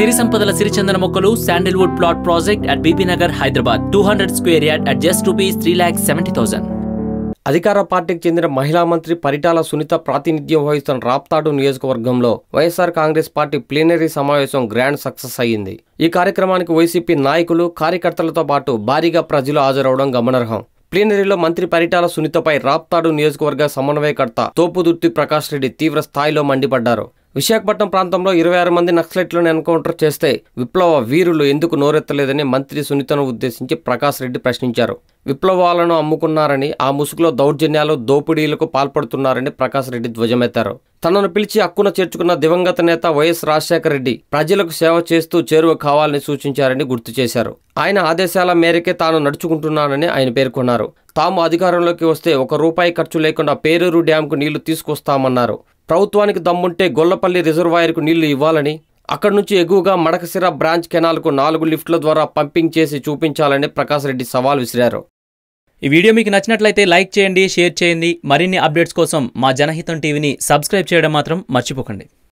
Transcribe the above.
సిరి సంపదల సిరిచందన మొక్కలు sandalwood plot project at BB Nagar Hyderabad two hundred square yard at just rupees three lakh seventy thousand అధికార పార్టీకి చెందిన మహిళా మంత్రి పరిటాల సునీత ప్రాతినిధ్యం వహిస్తున్న రాప్తాడు నియోజకవర్గంలో వైఎస్ఆర్ కాంగ్రెస్ పార్టీ ప్లీనరీ సమావేశం గ్రాండ్ సక్సెస్ అయ్యింది. ఈ కార్యక్రమానికి వైసీపీ నాయకులు కార్యకర్తలతో పాటు భారీగా ప్రజలు హాజరవడం గమనార్హం. ప్లీనరీలో మంత్రి పరిటాల సునీతపై రాప్తాడు నియోజకవర్గ సమన్వయకర్త తోపుదుర్తి ప్రకాష్ రెడ్డి తీవ్ర స్థాయిలో మండిపడ్డారు. విశాఖపట్నం ప్రాంతంలో ఇరవై ఆరు మంది నక్సలైట్లను ఎన్కౌంటర్ చేస్తే విప్లవ వీరులు ఎందుకు నోరెత్తలేదని మంత్రి సునీతను ఉద్దేశించి ప్రకాష్ రెడ్డి ప్రశ్నించారు. విప్లవాలను అమ్ముకున్నారని ఆ ముసుగులో దౌర్జన్యాలు దోపిడీలకు పాల్పడుతున్నారని ప్రకాష్ రెడ్డి ధ్వజమెత్తారు. తనను పిలిచి హక్కున చేర్చుకున్న దివంగత నేత వైఎస్ రాజశేఖర రెడ్డి ప్రజలకు సేవ చేస్తూ చేరువ కావాలని సూచించారని గుర్తు చేశారు. ఆయన ఆదేశాల మేరకే తాను నడుచుకుంటున్నానని ఆయన పేర్కొన్నారు. తాము అధికారంలోకి వస్తే ఒక రూపాయి ఖర్చు లేకుండా పేరూరు డ్యాంకు నీళ్ళు తీసుకొస్తామన్నారు. ప్రభుత్వానికి దమ్ముంటే గొల్లపల్లి రిజర్వాయర్కు నీళ్ళు ఇవ్వాలని అక్కడి నుంచి ఎగువగా మడకసిర బ్రాంచ్ కెనాల్కు నాలుగు లిఫ్ట్ల ద్వారా పంపింగ్ చేసి చూపించాలని ప్రకాశ్రెడ్డి సవాల్ విసిరారు. ఈ వీడియో మీకు నచ్చినట్లయితే లైక్ చేయండి షేర్ చేయండి. మరిన్ని అప్డేట్స్ కోసం మా జనహితం టీవీని సబ్స్క్రైబ్ చేయడం మాత్రం మర్చిపోకండి.